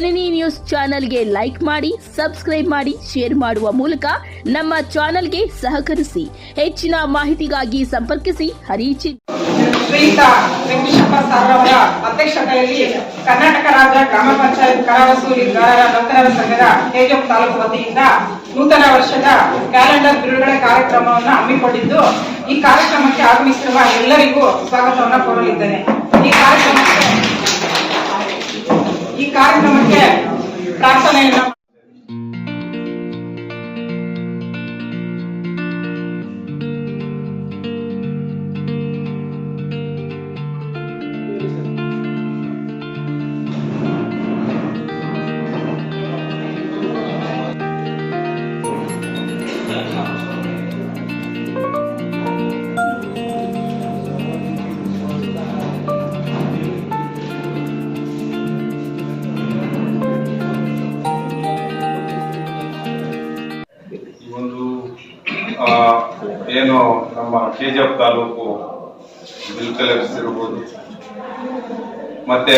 ಜನನಿ news ಚಾನೆಲ್ಗೆ like ಮಾಡಿ, subscribe ಮಾಡಿ, ಶೇರ್ ಮಾಡುವ ಮೂಲಕ ನಮ್ಮ ಚಾನೆಲ್ಗೆ ಸಹಕರಿಸಿ. ಹೆಚ್ಚಿನ ಮಾಹಿತಿಗಾಗಿ ಸಂಪರ್ಕಿಸಿ ಹರಿಚಿ ಅಧ್ಯಕ್ಷತೆಯಲ್ಲಿ ಕರ್ನಾಟಕ ರಾಜ್ಯ ಗ್ರಾಮ ಪಂಚಾಯತ್ ಕರ ವಸೂಲಿಗಾರರ ನೌಕರರ ಸಂಘದ ಕೆಜಿಎಫ್ ತಾಲೂಕು ವತಿಯಿಂದ ನೂತನ ವರ್ಷದ ಕ್ಯಾಲೆಂಡರ್ ಬಿಡುಗಡೆ ಕಾರ್ಯಕ್ರಮವನ್ನು ಹಮ್ಮಿಕೊಂಡಿದ್ದು, ಈ ಕಾರ್ಯಕ್ರಮಕ್ಕೆ ಆಗಮಿಸಿರುವ ಎಲ್ಲರಿಗೂ ಸ್ವಾಗತವನ್ನು ಕೋರಲಿದ್ದೇನೆ. ಈ ಕಾರ್ಯಕ್ರಮಕ್ಕೆ ಈ ಕಾರ್ಯಕ್ರಮಕ್ಕೆ ಪ್ರಾರ್ಥನೆಯನ್ನು ನಮ್ಮ K G F taluk bill collectors ಇರ್ಬೋದು. ಮತ್ತೆ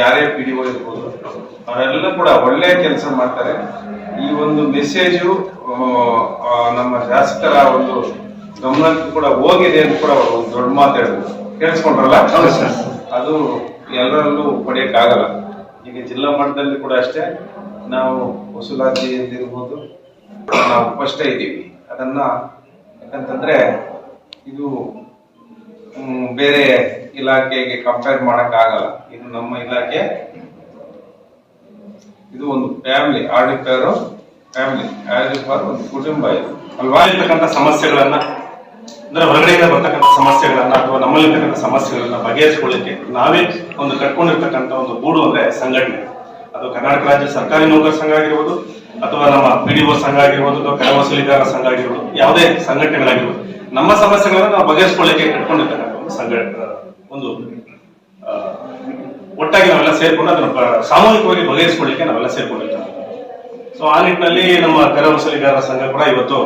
ಯಾರೇ ಪಿ ಡಿ ಒ ಇರ್ಬೋದು ಅವರೆಲ್ಲ ಕೂಡ ಒಳ್ಳೆ ಕೆಲಸ ಮಾಡ್ತಾರೆ. ಈ ಒಂದು ಮೆಸೇಜು ನಮ್ಮ ಶಾಸಕರ ಒಂದು ಗಮನಕ್ಕೆ ಕೂಡ ಹೋಗಿದೆ ಅಂತ ಕೂಡ ಒಂದು ದೊಡ್ಡ ಮಾತು ಹೇಳಿದ್ರು ಕೇಳಿಸ್ಕೊಂಡ್ರಲ್ಲ? ಅದು ಎಲ್ಲರಲ್ಲೂ ಪಡೆಯಕ್ಕಾಗಲ್ಲ. ಈಗ ಜಿಲ್ಲಾ ಮಟ್ಟದಲ್ಲಿ ಕೂಡ ಅಷ್ಟೇ ನಾವು ವಸೂಲಾತಿ ಇರ್ಬೋದು. ನಾವು ಫಸ್ಟೇ ಇದ್ದೀವಿ. ಅದನ್ನ ಯಾಕಂತಂದ್ರೆ ಇದು ಬೇರೆ ಇಲಾಖೆಗೆ ಕಂಪೇರ್ ಮಾಡಕ್ ಆಗಲ್ಲ ಇದು ನಮ್ಮ ಇಲಾಖೆ. ಇದು ಒಂದು ಫ್ಯಾಮಿಲಿ ಆಡಿಪರ್ ಫ್ಯಾಮಿಲಿ ಆಡಿಪರ್ ಒಂದು ಕುಟುಂಬ ಇದು. ಅಲ್ವಾ? ಇರ್ತಕ್ಕಂಥ ಸಮಸ್ಯೆಗಳನ್ನ, ಅಂದ್ರೆ ಹೊರಗಡೆಯಿಂದ ಬರ್ತಕ್ಕಂಥ ಸಮಸ್ಯೆಗಳನ್ನ ಅಥವಾ ನಮ್ಮಲ್ಲಿರ್ತಕ್ಕಂಥ ಸಮಸ್ಯೆಗಳನ್ನ ಬಗೆಹರಿಸಿಕೊಳ್ಳಿಕ್ಕೆ ನಾವೇ ಒಂದು ಕಟ್ಕೊಂಡಿರ್ತಕ್ಕಂಥ ಒಂದು ಗೂಡು ಅಂದ್ರೆ ಸಂಘಟನೆ. ಅದು ಕರ್ನಾಟಕ ರಾಜ್ಯ ಸರ್ಕಾರಿ ನೌಕರ ಸಂಘ ಆಗಿರ್ಬೋದು ಅಥವಾ ನಮ್ಮ ಪಿ ಸಂಘ ಆಗಿರ್ಬೋದು ಅಥವಾ ಕರ ವಸೂಲಿಗಾರ ಸಂಘ ಆಗಿರ್ಬೋದು, ಯಾವುದೇ ಸಂಘಟನೆಗಳಾಗಿರ್ಬೋದು, ನಮ್ಮ ಸಮಸ್ಯೆಗಳನ್ನ ನಾವು ಬಗೆಹರಿಸಿಕೊಳ್ಳಿಕ್ಕೆ ಕಟ್ಕೊಂಡಿರ್ತಕ್ಕಂಥ ಸಂಘ ಒಂದು ಒಟ್ಟಾಗಿ ನಾವೆಲ್ಲ ಸೇರ್ಕೊಂಡು ಅದನ್ನ ಸಾಮೂಹಿಕವಾಗಿ ಬಗೆಹರಿಸಿಕೊಳ್ಳಿಕ್ಕೆ ನಾವೆಲ್ಲ ಸೇರ್ಕೊಂಡಿರ್ತೇವೆ ಸೊ ಆ ನಿಟ್ಟಿನಲ್ಲಿ ನಮ್ಮ ಕರ ವಸೂಲಿಗಾರರ ಸಂಘ ಕೂಡ ಇವತ್ತು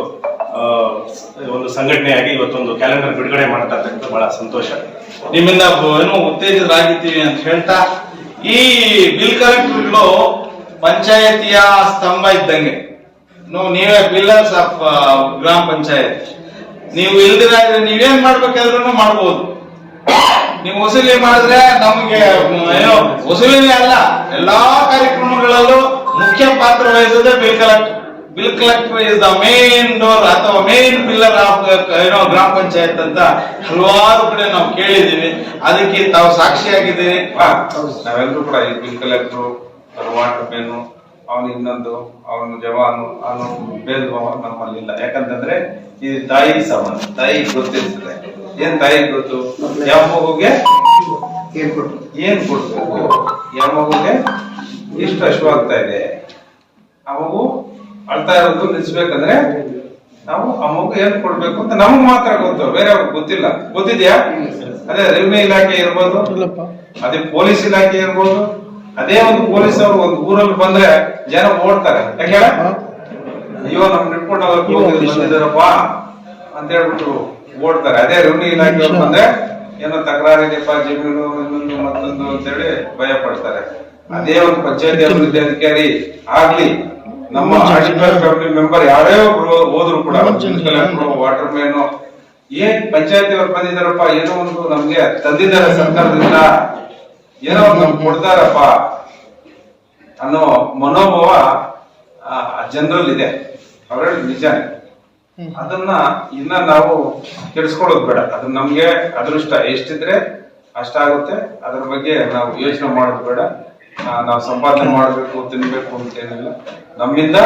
ಒಂದು ಸಂಘಟನೆಯಾಗಿ ಇವತ್ತೊಂದು ಕ್ಯಾಲೆಂಡರ್ ಬಿಡುಗಡೆ ಮಾಡ್ತಾ ಇರ್ತಕ್ಕಂಥ ಬಹಳ ಸಂತೋಷ. ನಿಮ್ಮಿಂದ ಏನೋ ಉತ್ತೇಜಿತರಾಗಿದ್ದೀವಿ ಅಂತ ಹೇಳ್ತಾ, ಈ ಬಿಲ್ ಕಲೆಕ್ಟರ್ಗಳು ಪಂಚಾಯತಿಯ ಸ್ತಂಭ ಇದ್ದಂಗೆ. ನೀವೇ ಪಿಲ್ಲರ್ಸ್ ಆಫ್ ಗ್ರಾಮ ಪಂಚಾಯತ್. ನೀವು ಇಲ್ದಿರಾದ್ರೆ ನೀವೇನ್ ಮಾಡ್ಬೇಕಾದ್ರೂ ಮಾಡ್ಬೋದು. ನೀವು ವಸೂಲಿ ಮಾಡಿದ್ರೆ ನಮ್ಗೆ, ಏನೋ ವಸೂಲಿನೇ ಅಲ್ಲ, ಎಲ್ಲಾ ಕಾರ್ಯಕ್ರಮಗಳಲ್ಲೂ ಮುಖ್ಯ ಪಾತ್ರ ವಹಿಸೋದೇ bill collector bill collector is the main door ಅಥವಾ ಮೇನ್ ಪಿಲ್ಲರ್ ಆಫ್ ಏನೋ ಗ್ರಾಮ ಪಂಚಾಯತ್ ಅಂತ ಹಲವಾರು ಕಡೆ ನಾವು ಕೇಳಿದೀವಿ ಅದಕ್ಕೆ ತಾವು ಸಾಕ್ಷಿಯಾಗಿದ್ದೀರಿ. ನಾವೆಲ್ಲರೂ ಕೂಡ ಬಿಲ್ ಕಲೆಕ್ಟ್ರು ವಾಟರ್ ಮ್ಯಾನು ಅವನು ಇನ್ನೊಂದು ಅವನು ಜವಾನು ಅವನು ಭೇದ ಭಾವ ನಮ್ಮಲ್ಲಿಲ್ಲ. ಯಾಕಂತಂದ್ರೆ ಇದು ತಾಯಿ ಸಮಾನ ತಾಯಿ ಗೊತ್ತಿರ್ತದೆ. ಏನ್ ತಾಯಿ ಗೊತ್ತು? ಯಾವ ಮಗುಗೆ ಏನ್ ಕೊಡ್ಬೇಕು? ಯಾವ ಮಗುಗೆ ಎಷ್ಟು ಅಶ್ವಾಗ್ತಾ ಇದೆ. ಆ ಮಗು ಅಳ್ತಾ ಇರೋದು ನಿಲ್ಸ್ಬೇಕಂದ್ರೆ ನಾವು ಆ ಮಗು ಏನ್ ಕೊಡ್ಬೇಕು ಅಂತ ನಮ್ಗೆ ಮಾತ್ರ ಗೊತ್ತು. ಬೇರೆ ಗೊತ್ತಿಲ್ಲ. ಗೊತ್ತಿದ್ಯಾ? ಅದೇ ರೆವಿನ್ಯೂ ಇಲಾಖೆ ಇರ್ಬೋದು ಅದೇ ಪೊಲೀಸ್ ಇಲಾಖೆ ಇರ್ಬೋದು ಅದೇ ಒಂದು ಪೊಲೀಸ್ ಅವರು ಒಂದು ಊರಲ್ಲಿ ಬಂದ್ರೆ ಜನ ಓಡ್ತಾರೆ. ಯಾಕೆ ಹೇಳ? ಅಯ್ಯೋ ನಮ್ ಬಂದಿದ್ದಾರಪ್ಪ ಅಂತ ಹೇಳ್ಬಿಟ್ಟು ಓಡ್ತಾರೆ. ಅದೇ ರೆವಿನ್ಯೂ ಇಲಾಖೆ ಬಂದ್ರೆ ಏನೋ ತಕರಾರಿದೆಪ್ಪ ಜಮೀನು ಇನ್ನೊಂದು ಮತ್ತೊಂದು ಅಂತೇಳಿ ಭಯ ಪಡ್ತಾರೆ. ಅದೇ ಒಂದು ಪಂಚಾಯತಿ ಅಭಿವೃದ್ಧಿ ಅಧಿಕಾರಿ ಆಗ್ಲಿ ನಮ್ಮ ಫ್ಯಾಮಿಲಿ ಮೆಂಬರ್ ಯಾರೇ ಒಬ್ರು ಹೋದ್ರು ಕೂಡ ವಾಟರ್ ಮ್ಯಾನ್ ಏನ್ ಪಂಚಾಯತಿ ಅವ್ರು ಬಂದಿದಾರಪ್ಪ ಏನೋ ಒಂದು ನಮ್ಗೆ ತಂದಿದ್ದಾರೆ ಸರ್ಕಾರದಿಂದ. ಏನೋ ನಮ್ಗೆ ಕೊಡ್ತಾರಪ್ಪ ಅನ್ನೋ ಮನೋಭಾವ ಜನರಲ್ ಇದೆ ಅವ್ರ ನಿಜಾನೇ. ಅದನ್ನ ಇನ್ನ ನಾವು ಕೆಡಿಸ್ಕೊಳ್ಳೋದು ಬೇಡ. ಅದು ನಮ್ಗೆ ಅದೃಷ್ಟ. ಎಷ್ಟಿದ್ರೆ ಅಷ್ಟಾಗುತ್ತೆ. ಅದ್ರ ಬಗ್ಗೆ ನಾವು ಯೋಚನೆ ಮಾಡೋದು ಬೇಡ. ನಾವು ಸಂಪಾದನೆ ಮಾಡಬೇಕು ತಿನ್ಬೇಕು ಅಂತ ಏನಿಲ್ಲ ನಮ್ಮಿಂದ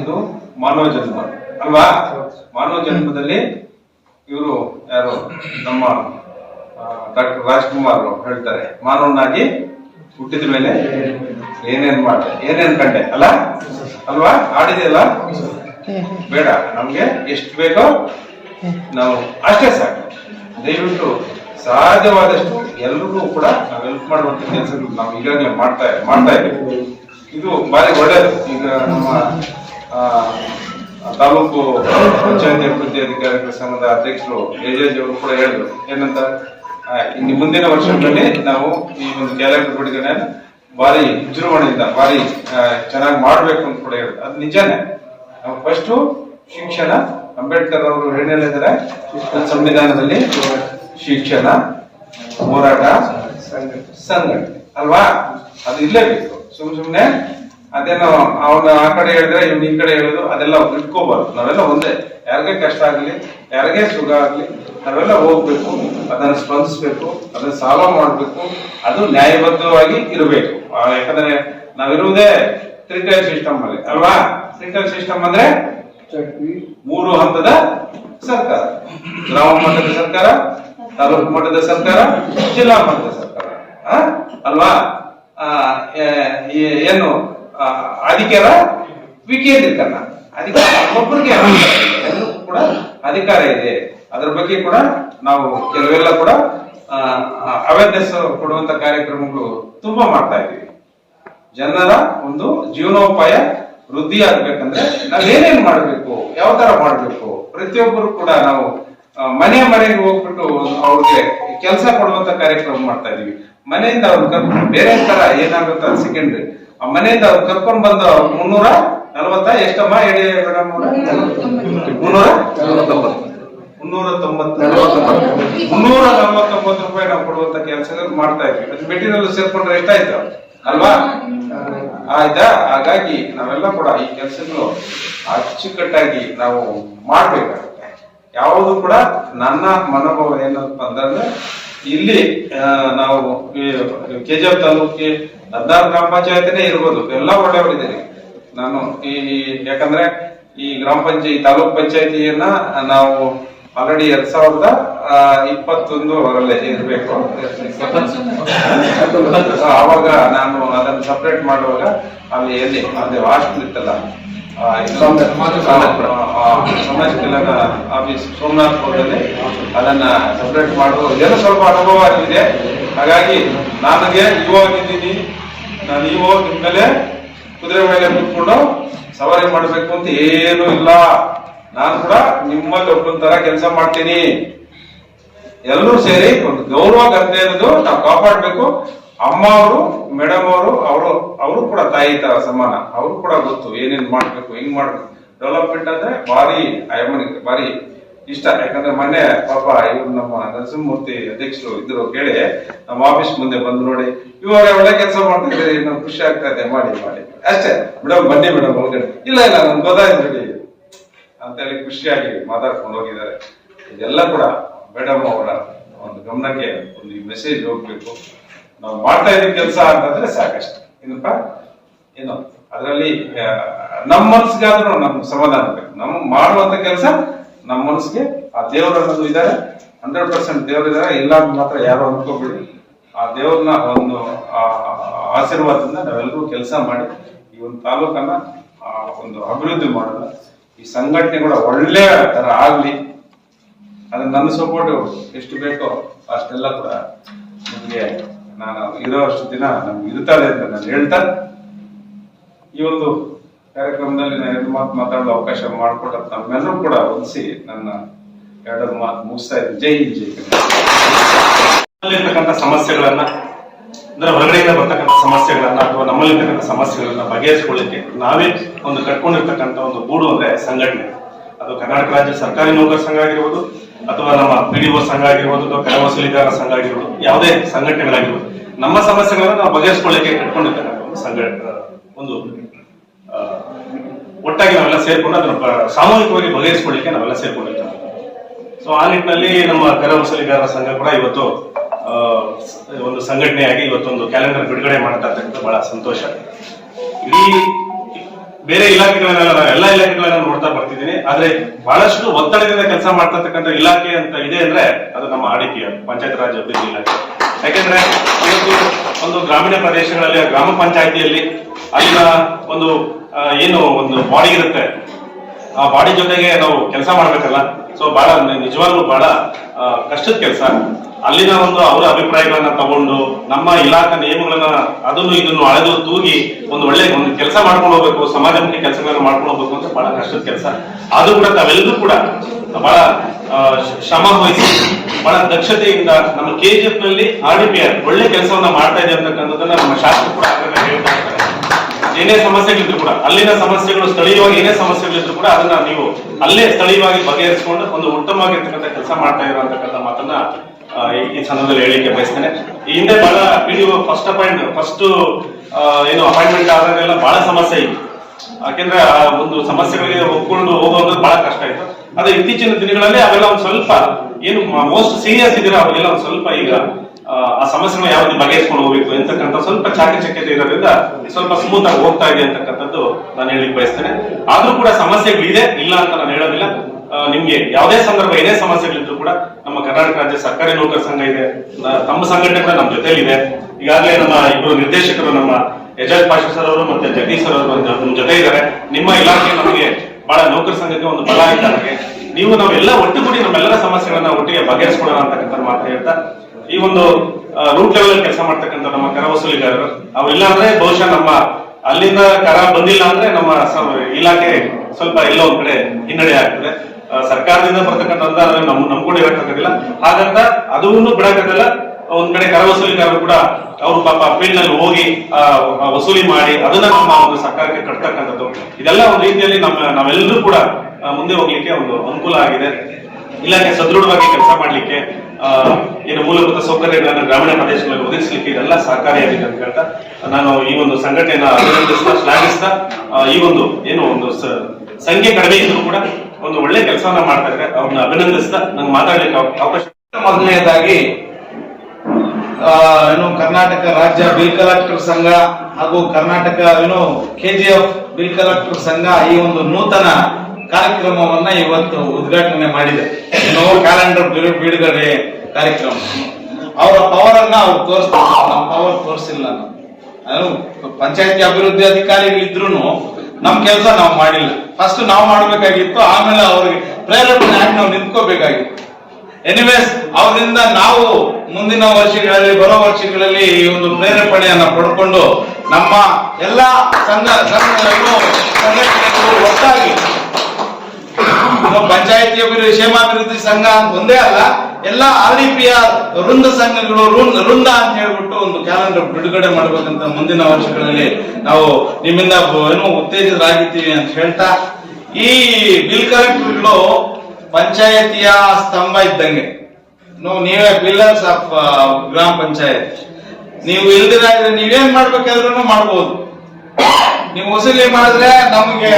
ಇದು ಮಾನವ ಜನ್ಮ. ಅಲ್ವಾ? ಮಾನವ ಜನ್ಮದಲ್ಲಿ ಇವರು ಯಾರು? ನಮ್ಮ ಡಾಕ್ಟರ್ ರಾಜ್ಕುಮಾರ್ ಹೇಳ್ತಾರೆ, ಮಾನವನಾಗಿ ಹುಟ್ಟಿದ ಮೇಲೆ ಏನೇನ್ ಮಾಡಿದೆ? ಏನೇನ್ ಕಂಡೆ? ಅಲ್ಲ? ಅಲ್ವಾ? ಆಡಿದೆಯಲ್ಲ? ಬೇಡ, ನಮ್ಗೆ ಎಷ್ಟು ಬೇಕೋ ನಾವು ಅಷ್ಟೇ ಸಾಕು. ದಯವಿಟ್ಟು ಸಾಧ್ಯವಾದಷ್ಟು ಎಲ್ರಿಗೂ ಕೂಡ ನಾವು ಹೆಲ್ಪ್ ಮಾಡುವಂತ ಕೆಲಸಗಳು ನಾವು ಈಗಾಗಲೇ ಮಾಡ್ತಾ ಮಾಡ್ತಾ ಇದ್ದೀವಿ. ಇದು ಬಾರಿ ಒಳ್ಳೇದು. ಈಗ ನಮ್ಮ ತಾಲೂಕು ಪಂಚಾಯತಿ ಅಭಿವೃದ್ಧಿ ಅಧಿಕಾರಿಗಳ ಸಂಘದ ಅಧ್ಯಕ್ಷರು ಎಜೆಜಿ ಅವರು ಕೂಡ ಹೇಳಿದ್ರು. ಏನಂತ? ಇನ್ನು ಮುಂದಿನ ವರ್ಷಗಳಲ್ಲಿ ನಾವು ಈ ಒಂದು ಕ್ಯಾಲೆಂಡರ್ ಬಿಡುಗಡೆ ಭಾರಿ ವಿಜೃಂಭಣೆಯಿಂದ ಭಾರಿ ಚೆನ್ನಾಗಿ ಮಾಡಬೇಕು ಅಂತ ಕೂಡ ಹೇಳುದು ಅದು ನಿಜಾನೇ. ನಾವು ಫಸ್ಟ್ ಶಿಕ್ಷಣ, ಅಂಬೇಡ್ಕರ್ ಅವರು ಹೇಳಿದರೆ ಸಂವಿಧಾನದಲ್ಲಿ ಶಿಕ್ಷಣ, ಹೋರಾಟ, ಸಂಘಟನೆ. ಅಲ್ವಾ? ಅದು ಇರಲೇಬೇಕು ಸುಮ್ ಸುಮ್ನೆ ಅದೇನೋ ಅವನು ಆ ಕಡೆ ಹೇಳಿದ್ರೆ ಇವ್ನು ಈ ಕಡೆ ಹೇಳೋದು ಅದೆಲ್ಲ ಇಟ್ಕೋಬಾರ್ದು ನಾವೆಲ್ಲ ಒಂದೇ. ಯಾರಿಗೆ ಕಷ್ಟ ಆಗ್ಲಿ ಯಾರಿಗೆ ಸುಖ ಆಗ್ಲಿ ನಾವೆಲ್ಲ ಹೋಗ್ಬೇಕು ಅದನ್ನ ಸ್ಪಂದಿಸ್ಬೇಕು ಅದನ್ನ ಸಾಲ ಮಾಡ್ಬೇಕು ಅದು ನ್ಯಾಯಬದ್ಧವಾಗಿ ಇರಬೇಕು. ಯಾಕಂದ್ರೆ ನಾವಿರುವುದೇ ತ್ರಿಕಲ್ ಸಿಸ್ಟಮ್ ಅಲ್ಲಿ ಅಲ್ವಾ? ತ್ರಿಕಲ್ ಸಿಸ್ಟಮ್ ಅಂದ್ರೆ ಮೂರು ಹಂತದ ಸರ್ಕಾರ. ಗ್ರಾಮ ಮಟ್ಟದ ಸರ್ಕಾರ ತಾಲೂಕು ಮಟ್ಟದ ಸರ್ಕಾರ ಜಿಲ್ಲಾ ಮಟ್ಟದ ಸರ್ಕಾರ? ಅಲ್ವಾ? ಏನು? ಅಧಿಕಾರ ವಿಕೇಂದ್ರೀಕರಣ ಅಧಿಕಾರ ಒಬ್ಬರಿಗೆ ಕೂಡ ಅಧಿಕಾರ ಇದೆ. ಅದರ ಬಗ್ಗೆ ಕೂಡ ನಾವು ಕೆಲವೆಲ್ಲ ಕೂಡ ಅವೇರ್ನೆಸ್ ಕೊಡುವಂತ ಕಾರ್ಯಕ್ರಮಗಳು ತುಂಬಾ ಮಾಡ್ತಾ ಇದ್ದೀವಿ. ಜನರ ಒಂದು ಜೀವನೋಪಾಯ ವೃದ್ಧಿ ಆಗ್ಬೇಕಂದ್ರೆ ನಾವೇನೇನ್ ಮಾಡ್ಬೇಕು, ಯಾವ ತರ ಮಾಡ್ಬೇಕು, ಪ್ರತಿಯೊಬ್ಬರು ಕೂಡ ನಾವು ಮನೆ ಮನೆಗೆ ಹೋಗ್ಬಿಟ್ಟು ಅವ್ರಿಗೆ ಕೆಲಸ ಕೊಡುವಂತ ಕಾರ್ಯಕ್ರಮ ಮಾಡ್ತಾ ಇದೀವಿ ಮನೆಯಿಂದ ಅವ್ರು ಬೇರೆ ತರ ಏನಾಗುತ್ತೆ ಆ ಮನೆಯಿಂದ ಕರ್ಕೊಂಡ್ ಬಂದ ಮುನ್ನೂರ ನಲವತ್ತ ಎಷ್ಟಮ್ಮ ಹೇಳಿ ಮೇಡಮ್ ಮುನ್ನೂರ ಮುನ್ನೂರ ತೊಂಬತ್ತು. ಮುನ್ನೂರ ನಲವತ್ತೊಂಬತ್ತು ರೂಪಾಯಿ ನಾವು ಕೊಡುವಂತ ಕೆಲಸಗಳು ಮಾಡ್ತಾ ಇದ್ವಿ. ಅದು ಮೆಟೀರಿಯಲ್ ಸೇರ್ಕೊಂಡ್ರೆ ಎಷ್ಟಾಯ್ತು? ಅಲ್ವಾ? ಆಯ್ತಾ? ಹಾಗಾಗಿ ನಾವೆಲ್ಲ ಕೂಡ ಈ ಕೆಲಸಗಳು ಅಚ್ಚುಕಟ್ಟಾಗಿ ನಾವು ಮಾಡ್ಬೇಕಾಗುತ್ತೆ. ಯಾವುದು ಕೂಡ ನನ್ನ ಮನೋಭಾವ ಏನಪ್ಪ ಅಂತಂದ್ರೆ ಇಲ್ಲಿ ನಾವು ಕೆ ಜಿ ಎಫ್ ತಾಲೂಕಿ ಹದಿನಾರು ಗ್ರಾಮ ಪಂಚಾಯತಿನೇ ಇರ್ಬೋದು ಎಲ್ಲ ಒಳ್ಳೆಯವರಿದ್ದೇನೆ ನಾನು ಈ ಯಾಕಂದ್ರೆ ಈ ಗ್ರಾಮ ಪಂಚಾಯತ್ ತಾಲೂಕ್ ಪಂಚಾಯತಿಯನ್ನ ನಾವು ಆಲ್ರೆಡಿ ಎರಡ್ ಸಾವಿರದ ಇಪ್ಪತ್ತೊಂದು ಅವರಲ್ಲೇ ಇರ್ಬೇಕು. ಅವಾಗ ನಾನು ಅದನ್ನು ಸಪ್ರೇಟ್ ಮಾಡುವಾಗ ಅಲ್ಲಿ ಎಲ್ಲಿ ಅದೇ ವಾಸ್ಟ್ ಇತ್ತಲ್ಲ. ಸಮಾಜ ಕಲ್ಯಾಣ ಆಫೀಸ್ ಸೋಮನಾಥ್ಪುರದಲ್ಲಿ ಅದನ್ನ ಸಪರೇಟ್ ಮಾಡುವ ಇದೆಲ್ಲ ಸ್ವಲ್ಪ ಅನುಭವ ಆಗಿದೆ. ಹಾಗಾಗಿ ನನಗೆ ಯುವ ಆಗಿದ್ದೀನಿ ನಾನು ಯುವ ನಿಮ್ಮಲ್ಲೇ ಕುದುರೆ ಮೇಲೆ ಕೂತ್ಕೊಂಡು ಸವಾರಿ ಮಾಡಬೇಕು ಅಂತ ಏನು ಇಲ್ಲ. ನಾನು ಕೂಡ ನಿಮ್ಮಲ್ಲಿ ಒಬ್ಬನ ತರ ಕೆಲಸ ಮಾಡ್ತೀನಿ. ಎಲ್ಲರೂ ಸೇರಿ ಒಂದು ಗೌರವ ಗದ್ದೆ ಅನ್ನೋದು ನಾವು ಕಾಪಾಡ್ಬೇಕು. ಅಮ್ಮ ಅವರು ಮೇಡಮ್ ಅವರು ಅವರು ಅವರು ಕೂಡ ತಾಯಿ ತರ ಸಮಾನ. ಅವರು ಕೂಡ ಗೊತ್ತು ಏನೇನ್ ಮಾಡ್ಬೇಕು, ಹೆಂಗ್ ಮಾಡ್ಬೇಕು. ಡೆವಲಪ್ಮೆಂಟ್ ಅಂದ್ರೆ ಭಾರಿ ಅಯ್ಯಮ್ಮನಿಗೆ, ಭಾರಿ ಇಷ್ಟ. ಯಾಕಂದ್ರೆ ಮೊನ್ನೆ ಪಾಪ ಇವ್ರು ನಮ್ಮ ನರಸಿಂಹಮೂರ್ತಿ ಅಧ್ಯಕ್ಷರು ಇದ್ರು ಕೇಳಿ ನಮ್ಮ ಆಫೀಸ್ ಮುಂದೆ ಬಂದು ನೋಡಿ ಇವಾಗ ಒಳ್ಳೆ ಕೆಲಸ ಮಾಡ್ತಿದ್ರೆ ನಮ್ಗೆ ಖುಷಿ ಆಗ್ತಾ ಇದೆ, ಮಾಡಿ ಮಾಡಿ. ಅಷ್ಟೇ. ಮೇಡಮ್ ಬನ್ನಿ ಮೇಡಮ್ ಒಳಗಡೆ ಇಲ್ಲ ಇಲ್ಲ ನನ್ಗೆ ಗೊತ್ತಾಯ್ತು, ಬಿಡಿ. ಅಂತೇಳಿ ಖುಷಿಯಾಗಿ ಮಾತಾಡ್ಕೊಂಡು ಹೋಗಿದ್ದಾರೆ. ಇದೆಲ್ಲ ಕೂಡ ಮೇಡಮ್ ಅವರ ಒಂದು ಗಮನಕ್ಕೆ ಒಂದು ಮೆಸೇಜ್ ಹೋಗ್ಬೇಕು. ನಾವು ಮಾಡ್ತಾ ಇದ್ದ ಕೆಲಸ ಅಂತಂದ್ರೆ ಸಾಕಷ್ಟು. ಏನಪ್ಪ? ಏನು, ಅದರಲ್ಲಿ ನಮ್ಮ ಮನಸ್ಸಿಗಾದ್ರೂ ನಮ್ಗೆ ಸಮಾಧಾನ ಬೇಕು. ನಮ್ ಮಾಡುವಂತ ಕೆಲಸ ನಮ್ಮ ಮನಸ್ಸಿಗೆ, ಆ ದೇವರು ಅನ್ನೋದು ಇದ್ದಾರೆ ಹಂಡ್ರೆಡ್ ಪರ್ಸೆಂಟ್ ದೇವರು ಇದ್ದಾರೆ ಇಲ್ಲ ಮಾತ್ರ ಯಾರು ಅನ್ಕೋಬೇಡಿ ಆ ದೇವ್ರನ್ನ ಒಂದು ಆಶೀರ್ವಾದದಿಂದ ನಾವೆಲ್ಲರೂ ಕೆಲಸ ಮಾಡಿ ಈ ಒಂದು ತಾಲೂಕನ್ನ ಒಂದು ಅಭಿವೃದ್ಧಿ ಮಾಡೋಣ. ಈ ಸಂಘಟನೆ ಕೂಡ ಒಳ್ಳೆ ತರ ಆಗ್ಲಿ. ಅದನ್ನ ನನ್ನ ಸಪೋರ್ಟ್ ಎಷ್ಟು ಬೇಕೋ ಅಷ್ಟೆಲ್ಲ ಕೂಡ ನಿಮಗೆ ನಾನು ಇರೋ ಅಷ್ಟು ದಿನ ನಮ್ಗೆ ಇರ್ತಾರೆ ಅಂತ ನಾನು ಹೇಳ್ತಾ, ಈ ಒಂದು ಕಾರ್ಯಕ್ರಮದಲ್ಲಿ ನಾನು ಎರಡು ಮಾತು ಮಾತಾಡಲು ಅವಕಾಶ ಮಾಡಿಕೊಟ್ಟ ನಮ್ಮೆಲ್ಲರೂ ಕೂಡ ಒಂದಿಸಿ ನನ್ನ ಎರಡರ ಮಾತು ಮುಗಿಸ್ತಾ ಇದ್ದೀನಿ ಜೈ ಜೈ. ನಮ್ಮಲ್ಲಿರ್ತಕ್ಕಂಥ ಸಮಸ್ಯೆಗಳನ್ನ, ಅಂದ್ರೆ ಹೊರಗಡೆಯಿಂದ ಬರ್ತಕ್ಕಂಥ ಸಮಸ್ಯೆಗಳನ್ನ ಅಥವಾ ನಮ್ಮಲ್ಲಿರ್ತಕ್ಕಂಥ ಸಮಸ್ಯೆಗಳನ್ನ ಬಗೆಹರಿಸಿಕೊಳ್ಳಿಕ್ಕೆ ನಾವೇ ಒಂದು ಕಟ್ಕೊಂಡಿರ್ತಕ್ಕಂಥ ಒಂದು ಗೂಡು ಅಂದ್ರೆ ಸಂಘಟನೆ ಅದು ಕರ್ನಾಟಕ ರಾಜ್ಯ ಸರ್ಕಾರಿ ನೌಕರ ಸಂಘ ಆಗಿರ್ಬೋದು ಅಥವಾ ನಮ್ಮ ಪಿಡಿಒ ಸಂಘ ಆಗಿರ್ಬೋದು ಅಥವಾ ಕರ ಸಂಘ ಆಗಿರ್ಬೋದು, ಯಾವುದೇ ಸಂಘಟನೆಗಳಾಗಿರ್ಬೋದು, ನಮ್ಮ ಸಮಸ್ಯೆಗಳನ್ನು ನಾವು ಬಗೆಹರಿಸಿಕೊಳ್ಳಿಕ್ಕೆ ಕಟ್ಕೊಂಡಿರ್ತಕ್ಕಂಥ ಸಂಘ ಒಂದು ಒಟ್ಟಾಗಿ ನಾವೆಲ್ಲ ಸೇರ್ಕೊಂಡು ಅದನ್ನ ಸಾಮೂಹಿಕವಾಗಿ ಬಗೆಹರಿಸಿಕೊಳ್ಳಿಕ್ಕೆ ನಾವೆಲ್ಲ ಸೇರ್ಕೊಂಡಿರ್ತೇವೆ ಸೊ ಆ ನಿಟ್ಟಿನಲ್ಲಿ ನಮ್ಮ ಕರ ವಸೂಲಿಗಾರರ ಸಂಘ ಕೂಡ ಇವತ್ತು ಒಂದು ಸಂಘಟನೆಯಾಗಿ ಇವತ್ತೊಂದು ಕ್ಯಾಲೆಂಡರ್ ಬಿಡುಗಡೆ ಮಾಡ್ತಾ ಇರ್ತಕ್ಕಂಥ ಬಹಳ ಸಂತೋಷ. ಇಡೀ ಬೇರೆ ಇಲಾಖೆಗಳನ್ನೆಲ್ಲ ನಾನು ಎಲ್ಲ ಇಲಾಖೆಗಳನ್ನ ನೋಡ್ತಾ ಬರ್ತಿದ್ದೀನಿ ಆದ್ರೆ ಬಹಳಷ್ಟು ಒತ್ತಡದಿಂದ ಕೆಲಸ ಮಾಡ್ತಕ್ಕಂಥ ಇಲಾಖೆ ಅಂತ ಇದೆ ಅಂದ್ರೆ ಅದು ನಮ್ಮ ಆಡಿಕೆಯ ಪಂಚಾಯತ್ ರಾಜ್ ಅಭಿವೃದ್ಧಿ ಇಲಾಖೆ. ಯಾಕೆಂದ್ರೆ ಇವತ್ತು ಒಂದು ಗ್ರಾಮೀಣ ಪ್ರದೇಶಗಳಲ್ಲಿ ಗ್ರಾಮ ಪಂಚಾಯತಿಯಲ್ಲಿ ಅಲ್ಲಿನ ಒಂದು ಏನು ಒಂದು ಬಾಡಿ ಇರುತ್ತೆ. ಆ ಬಾಡಿ ಜೊತೆಗೆ ನಾವು ಕೆಲಸ ಮಾಡ್ಬೇಕಲ್ಲ ಸೊ ಬಹಳ ನಿಜವಾಗ್ಲು ಬಹಳ ಕಷ್ಟದ ಕೆಲಸ. ಅಲ್ಲಿನ ಒಂದು ಅವರ ಅಭಿಪ್ರಾಯಗಳನ್ನ ತಗೊಂಡು ನಮ್ಮ ಇಲಾಖಾ ನಿಯಮಗಳನ್ನ ಅದನ್ನು ಇದನ್ನು ಅಳೆದು ತೂಗಿ ಒಂದು ಒಳ್ಳೆ ಒಂದು ಕೆಲಸ ಮಾಡ್ಕೊಂಡು ಹೋಗ್ಬೇಕು, ಸಮಾಜಮುಖಿ ಕೆಲಸಗಳನ್ನ ಮಾಡ್ಕೊಂಡು ಹೋಗ್ಬೇಕು ಅಂತ ಬಹಳ ಕಷ್ಟದ ಕೆಲಸ. ಆದ್ರೂ ಕೂಡ ತಾವೆಲ್ಲರೂ ಕೂಡ ಬಹಳ ಶ್ರಮ ವಹಿಸಿ ಬಹಳ ದಕ್ಷತೆಯಿಂದ ನಮ್ಮ ಕೆ ಜಿ ಎಫ್ನಲ್ಲಿ ಆರ್ ಡಿ ಪಿ ಆರ್ ಒಳ್ಳೆ ಕೆಲಸವನ್ನ ಮಾಡ್ತಾ ಇದೆ ಅಂತಕ್ಕಂಥದ್ದನ್ನ ನಮ್ಮ ಶಾಸಕರು ಕೂಡ ಆಗಾಗ ಏನೇ ಸಮಸ್ಯೆಗಳಿದ್ರು ಕೂಡ, ಅಲ್ಲಿನ ಸಮಸ್ಯೆಗಳು ಸ್ಥಳೀಯವಾಗಿ ಏನೇ ಸಮಸ್ಯೆಗಳಿದ್ರು ಕೂಡ ಅದನ್ನ ನೀವು ಅಲ್ಲೇ ಸ್ಥಳೀಯವಾಗಿ ಬಗೆಹರಿಸಿಕೊಂಡು ಒಂದು ಉತ್ತಮವಾಗಿರ್ತಕ್ಕಂಥ ಕೆಲಸ ಮಾಡ್ತಾ ಇರುವಂತಕ್ಕಂಥ ಮಾತನ್ನ ಈ- ಸಂದರ್ಭದಲ್ಲಿ ಹೇಳಿಕೆ ಬಯಸ್ತೇನೆ. ಈ ಹಿಂದೆ ಬಹಳ ಪಿಡಿಒ ಫಸ್ಟ್ ಅಪಾಯಿಂಟ್ ಫಸ್ಟ್ ಏನು ಅಪಾಯಿಂಟ್ಮೆಂಟ್ ಆದಾಗೆಲ್ಲ ಬಹಳ ಸಮಸ್ಯೆ ಇತ್ತು. ಯಾಕೆಂದ್ರೆ ಆ ಒಂದು ಸಮಸ್ಯೆಗಳಿಗೆ ಒಪ್ಕೊಂಡು ಹೋಗೋದು ಬಹಳ ಕಷ್ಟ ಇತ್ತು. ಆದ್ರೆ ಇತ್ತೀಚಿನ ದಿನಗಳಲ್ಲಿ ಅವೆಲ್ಲ ಒಂದು ಸ್ವಲ್ಪ, ಏನು ಮೋಸ್ಟ್ ಸೀರಿಯಸ್ ಇದ್ದೀರಾ ಅವೆಲ್ಲ ಒಂದು ಸ್ವಲ್ಪ ಈಗ ಆ, ಆ ಸಮಸ್ಯೆಗಳು ಯಾವ ರೀತಿ ಬಗೆಹರಿಸ್ಕೊಂಡು ಹೋಗ್ಬೇಕು ಎಂತಕ್ಕಂಥ ಸ್ವಲ್ಪ ಚಾಕಚಕ್ಯತೆ ಇರೋದ್ರಿಂದ ಸ್ವಲ್ಪ ಸ್ಮೂತ್ ಆಗಿ ಹೋಗ್ತಾ ಇದೆ ಅಂತಕ್ಕಂಥದ್ದು ನಾನು ಹೇಳಿಕ್ ಬಯಸ್ತೇನೆ. ಆದ್ರೂ ಕೂಡ ಸಮಸ್ಯೆಗಳಿದೆ ಇಲ್ಲ ಅಂತ ನಾನು ಹೇಳೋದಿಲ್ಲ. ನಿಮ್ಗೆ ಯಾವುದೇ ಸಂದರ್ಭ ಏನೇ ಸಮಸ್ಯೆಗಳಿದ್ರು ಕೂಡ ನಮ್ಮ ಕರ್ನಾಟಕ ರಾಜ್ಯ ಸರ್ಕಾರಿ ನೌಕರ ಸಂಘ ಇದೆ ತಮ್ಮ ಸಂಘಟನೆ ಕೂಡ ನಮ್ಮ ಜೊತೆಲಿದೆ ಈಗಾಗಲೇ ನಮ್ಮ ಇಬ್ಬರು ನಿರ್ದೇಶಕರು ನಮ್ಮ ಎಜಾಜ್ ಪಾಷಾ ಸರ್ ಅವರು ಮತ್ತೆ ಜಗದೀಶ್ ಸರ್ ಅವರು ನಮ್ಮ ಜೊತೆ ಇದ್ದಾರೆ. ನಿಮ್ಮ ಇಲಾಖೆ ನಮಗೆ ಬಹಳ ನೌಕರ ಸಂಘಕ್ಕೆ ಒಂದು ಬಲ ಇದ್ದಾರೆ. ನೀವು ನಾವೆಲ್ಲ ಒಟ್ಟುಗೂಡಿ ನಮ್ಮೆಲ್ಲರ ಸಮಸ್ಯೆಗಳನ್ನ ಒಟ್ಟಿಗೆ ಬಗೆಹರಿಸ್ಕೊಳ್ಳೋಣ ಅಂತಕ್ಕಂಥ ಮಾತು ಹೇಳ್ತಾ ಈ ಒಂದು ರೂಟ್ ಲೆವೆಲ್ ಕೆಲಸ ಮಾಡ್ತಕ್ಕಂಥ ನಮ್ಮ ಕರ ವಸೂಲಿಗಾರರು ಅವರಿಲ್ಲ ಅಂದ್ರೆ ಬಹುಶಃ ನಮ್ಮ ಅಲ್ಲಿಂದ ಕರ ಬಂದಿಲ್ಲ ಅಂದ್ರೆ ನಮ್ಮ ಇಲಾಖೆ ಸ್ವಲ್ಪ ಎಲ್ಲೋ ಒಂದ್ ಕಡೆ ಹಿನ್ನಡೆ ಆಗ್ತದೆ. ಸರ್ಕಾರದಿಂದ ಬರ್ತಕ್ಕಂಥ ಅನುದಾನ ನಮ್ ನಮ್ ಕೂಡ ಹೇಳ್ತಕ್ಕಿಲ್ಲ ಹಾಗಂತ ಅದನ್ನು ಬಿಡಕ್ಕಾಗಲ್ಲ ಒಂದ್ ಕಡೆ ಕರ ವಸೂಲಿಗಾರರು ಕೂಡ ಅವ್ರು ಪಾಪ ಫೀಲ್ಡ್ನಲ್ಲಿ ಹೋಗಿ ವಸೂಲಿ ಮಾಡಿ ಅದನ್ನ ನಮ್ಮ ಒಂದು ಸರ್ಕಾರಕ್ಕೆ ಕಟ್ತಕ್ಕಂಥದ್ದು. ಇದೆಲ್ಲ ಒಂದು ರೀತಿಯಲ್ಲಿ ನಮ್ಮ, ನಾವೆಲ್ಲರೂ ಕೂಡ ಮುಂದೆ ಹೋಗ್ಲಿಕ್ಕೆ ಒಂದು ಅನುಕೂಲ ಆಗಿದೆ. ಇಲಾಖೆ ಸದೃಢವಾಗಿ ಕೆಲಸ ಮಾಡ್ಲಿಕ್ಕೆ ಏನು ಮೂಲಭೂತ ಸೌಕರ್ಯಗಳನ್ನು ಗ್ರಾಮೀಣ ಪ್ರದೇಶಗಳಲ್ಲಿ ಒದಗಿಸಲಿಕ್ಕೆ ಇದೆಲ್ಲ ಸಹಕಾರಿಯಾಗಿದೆ ಅಂತ ಹೇಳ್ತಾ ನಾನು ಈ ಒಂದು ಸಂಘಟನೆಯನ್ನ ಅಭಿನಂದಿಸ್ತಾ ಶ್ಲಾಘಿಸ್ತಾ ಈ ಒಂದು ಏನು ಒಂದು ಸಂಖ್ಯೆ ಕಡಿಮೆ ಇದ್ರು ಕೂಡ ಒಂದು ಒಳ್ಳೆ ಕೆಲಸವನ್ನ ಮಾಡ್ತಾ ಇದ್ದಾರೆ. ಅವ್ರನ್ನ ಅಭಿನಂದಿಸ್ತಾ ನಂಗೆ ಮಾತಾಡ್ಲಿಕ್ಕೆ ಅವ- ಅವಕಾಶ ಮೊದಲನೇದಾಗಿ ಆ, ಏನು ಕರ್ನಾಟಕ ರಾಜ್ಯ ಬಿಲ್ ಕಲೆಕ್ಟರ್ ಸಂಘ ಹಾಗೂ ಕರ್ನಾಟಕ ಏನು ಕೆಜಿಎಫ್ ಬಿಲ್ ಕಲೆಕ್ಟರ್ ಸಂಘ ಈ ಒಂದು ನೂತನ ಕಾರ್ಯಕ್ರಮವನ್ನ ಇವತ್ತು ಉದ್ಘಾಟನೆ ಮಾಡಿದೆ. ನೋ ಕ್ಯಾಲೆಂಡರ್ ಬಿಡುಗಡೆ ಕಾರ್ಯಕ್ರಮ. ಅವರ ಪವರ್ ಅನ್ನ ಅವ್ರು ತೋರಿಸ್ತಾರೆ ನಮ್ಮ ಪವರ್ ತೋರಿಸಿಲ್ಲ ನಾನು. ಪಂಚಾಯತಿ ಅಭಿವೃದ್ಧಿ ಅಧಿಕಾರಿಗಳಿದ್ರು ನಮ್ ಕೆಲಸ ನಾವು ಮಾಡಿಲ್ಲ. ಫಸ್ಟ್ ನಾವು ಮಾಡ್ಬೇಕಾಗಿತ್ತು, ಆಮೇಲೆ ಅವ್ರಿಗೆ ಪ್ರೇರಣೆ ಆಗಿ ನಾವು ನಿಂತ್ಕೋಬೇಕಾಗಿತ್ತು. ಎನಿವೇಸ್ ಅವರಿಂದ ನಾವು ಮುಂದಿನ ವರ್ಷಗಳಲ್ಲಿ, ಬರೋ ವರ್ಷಗಳಲ್ಲಿ ಈ ಒಂದು ಪ್ರೇರೇಪಣೆಯನ್ನ ಪಡ್ಕೊಂಡು ನಮ್ಮ ಎಲ್ಲಾ ಸಂಘ ಸಂಘಗಳು ಒಟ್ಟಾಗಿ ನಮ್ಮ ಪಂಚಾಯತಿ ಕ್ಷೇಮಾಭಿವೃದ್ಧಿ ಸಂಘ ಅಂತ ಒಂದೇ ಅಲ್ಲ, ಎಲ್ಲ ಆರ್ ಡಿ ಪಿ ಆರ್ ವೃಂದ ಸಂಘಗಳು ವೃಂದ ಅಂತ ಹೇಳ್ಬಿಟ್ಟು ಒಂದು ಕ್ಯಾಲೆಂಡರ್ ಬಿಡುಗಡೆ ಮಾಡಬೇಕಂತ ಮುಂದಿನ ವರ್ಷಗಳಲ್ಲಿ ನಾವು ನಿಮ್ಮಿಂದ ಏನೋ ಉತ್ತೇಜಿತರಾಗಿದ್ದೀವಿ ಅಂತ ಹೇಳ್ತಾ, ಈ ಬಿಲ್ ಕಲೆಕ್ಟರ್ಗಳು ಪಂಚಾಯತಿಯ ಸ್ತಂಭ ಇದ್ದಂಗೆ. ನೀವು ನೀವೇ ಪಿಲ್ಲರ್ಸ್ ಆಫ್ ಗ್ರಾಮ ಪಂಚಾಯತ್. ನೀವು ಇಲ್ದಿರಾದ್ರೆ ನೀವೇನ್ ಮಾಡ್ಬೇಕಾದ್ರೂ ಮಾಡ್ಬೋದು. ನೀವು ವಸೂಲಿ ಮಾಡಿದ್ರೆ ನಮಗೆ,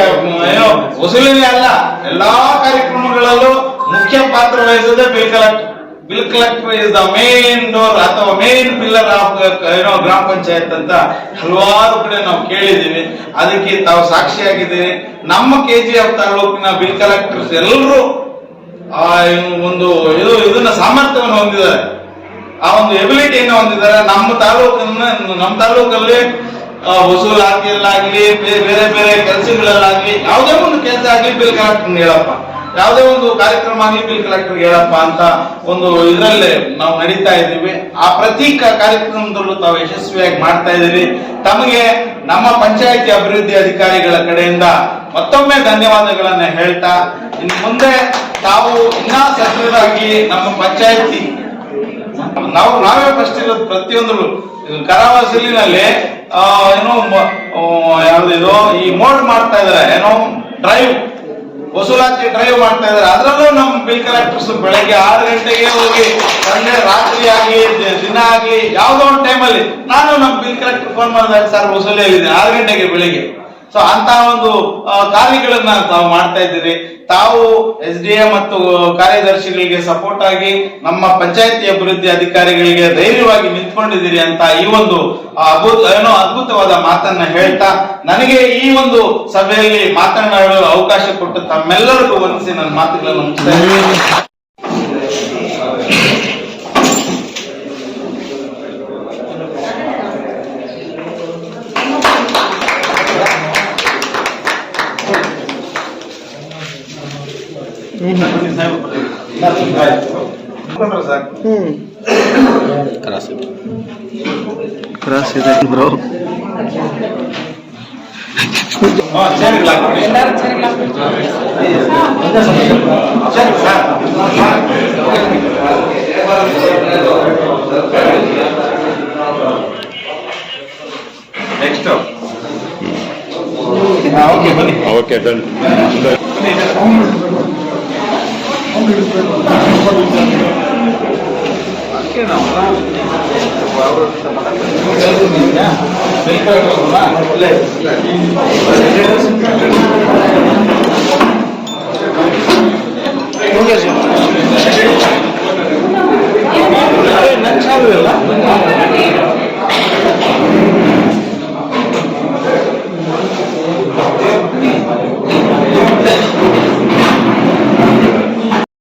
ಅಯ್ಯೋ, ವಸೂಲಿನೇ ಅಲ್ಲ, ಎಲ್ಲಾ ಕಾರ್ಯಕ್ರಮಗಳಲ್ಲೂ ಮುಖ್ಯ ಪಾತ್ರ ವಹಿಸೋದೇ bill collector bill collector is the main door ಅಥವಾ ಮೇನ್ ಪಿಲ್ಲರ್ ಆಫ್ ಏನೋ ಗ್ರಾಮ ಪಂಚಾಯತ್ ಅಂತ ಹಲವಾರು ಕಡೆ ನಾವು ಕೇಳಿದ್ದೀವಿ. ಅದಕ್ಕೆ ತಾವು ಸಾಕ್ಷಿಯಾಗಿದ್ದೀವಿ ನಮ್ಮ ಕೆ ಜಿ ಎಫ್ ತಾಲೂಕಿನ ಬಿಲ್ ಕಲೆಕ್ಟರ್ಸ್ ಎಲ್ಲರೂ ಆ ಒಂದು ಇದು, ಇದನ್ನ ಸಾಮರ್ಥ್ಯವನ್ನು ಹೊಂದಿದ್ದಾರೆ. ಆ ಒಂದು ಎಬಿಲಿಟಿಯನ್ನು ಹೊಂದಿದ್ದಾರೆ. ನಮ್ಮ ತಾಲೂಕನ್ನ, ನಮ್ಮ ತಾಲೂಕಲ್ಲಿ ವಸೂಲಾತಿಯಲ್ಲಾಗ್ಲಿ ಬೇರೆ ಬೇರೆ ಕೆಲಸಗಳಲ್ಲಾಗ್ಲಿ, ಯಾವುದೇ ಒಂದು ಕೆಲಸ ಆಗ್ಲಿ ಬಿಲ್ ಕಲೆಕ್ಟರ್ ಹೇಳಪ್ಪ. ಯಾವುದೇ ಒಂದು ಕಾರ್ಯಕ್ರಮ ಆಗ್ಲಿ ಬಿಲ್ ಕಲೆಕ್ಟರ್ ಹೇಳಪ್ಪ ಅಂತ ಒಂದು ಇದರಲ್ಲೇ ನಾವು ನಡೀತಾ ಇದ್ದೀವಿ. ಆ ಪ್ರತಿ ಕಾರ್ಯಕ್ರಮದಲ್ಲೂ ತಾವು ಯಶಸ್ವಿಯಾಗಿ ಮಾಡ್ತಾ ಇದ್ದೀವಿ. ತಮಗೆ ನಮ್ಮ ಪಂಚಾಯತಿ ಅಭಿವೃದ್ಧಿ ಅಧಿಕಾರಿಗಳ ಕಡೆಯಿಂದ ಮತ್ತೊಮ್ಮೆ ಧನ್ಯವಾದಗಳನ್ನ ಹೇಳ್ತಾ, ಇನ್ನು ಮುಂದೆ ತಾವು ಇನ್ನೂ ಸದೃಢವಾಗಿ ನಮ್ಮ ಪಂಚಾಯತಿ, ನಾವು ನಾವೇ ಫಸ್ಟ್ ಇರೋದು ಪ್ರತಿಯೊಂದು ಕರಾವಳಿ ಏನೋ ಯಾವ್ದಿದು ಈ ಮೋಡ್ ಮಾಡ್ತಾ ಇದಾರೆ. ಏನೋ ಡ್ರೈವ್ ವಸೂಲಾತಿ ಡ್ರೈವ್ ಮಾಡ್ತಾ ಇದಾರೆ. ಅದರಲ್ಲೂ ನಮ್ ಬಿಲ್ ಕಲೆಕ್ಟರ್ಸ್ ಬೆಳಗ್ಗೆ ಆರು ಗಂಟೆಗೆ ಹೋಗಿ ಸಂಜೆ ರಾತ್ರಿ ಆಗ್ಲಿ, ದಿ- ದಿನ ಆಗಲಿ, ಯಾವ್ದೋ ಒಂದು ಟೈಮಲ್ಲಿ ನಾನು ನಮ್ ಬಿಲ್ ಕಲೆಕ್ಟರ್ ಫೋನ್ ಮಾಡಿದಾಗ, ಸರ್ ವಸೂಲಿಯಲ್ಲಿದ್ದೀನಿ ಆರು ಗಂಟೆಗೆ ಬೆಳಿಗ್ಗೆ. ಸೊ ಅಂತ ಒಂದು ಕಾರ್ಯಗಳನ್ನ ತಾವು ಮಾಡ್ತಾ ಇದ್ದೀರಿ. ತಾವು ಎಸ್ ಡಿ ಎ ಮತ್ತು ಕಾರ್ಯದರ್ಶಿಗಳಿಗೆ ಸಪೋರ್ಟ್ ಆಗಿ ನಮ್ಮ ಪಂಚಾಯತಿ ಅಭಿವೃದ್ಧಿ ಅಧಿಕಾರಿಗಳಿಗೆ ಧೈರ್ಯವಾಗಿ ನಿಂತ್ಕೊಂಡಿದ್ದೀರಿ ಅಂತ ಈ ಒಂದು ಅದ್ಭುತ, ಏನೋ ಅದ್ಭುತವಾದ ಮಾತನ್ನ ಹೇಳ್ತಾ ನನಗೆ ಈ ಒಂದು ಸಭೆಯಲ್ಲಿ ಮಾತನಾಡಲು ಅವಕಾಶ ಕೊಟ್ಟು ತಮ್ಮೆಲ್ಲರಿಗೂ ವಂದಿಸಿ ನನ್ನ ಮಾತುಗಳನ್ನು ಮುಗಿಸ್ತಾ हो सकता bro next okay బని okay done Ne kadar? Ne kadar?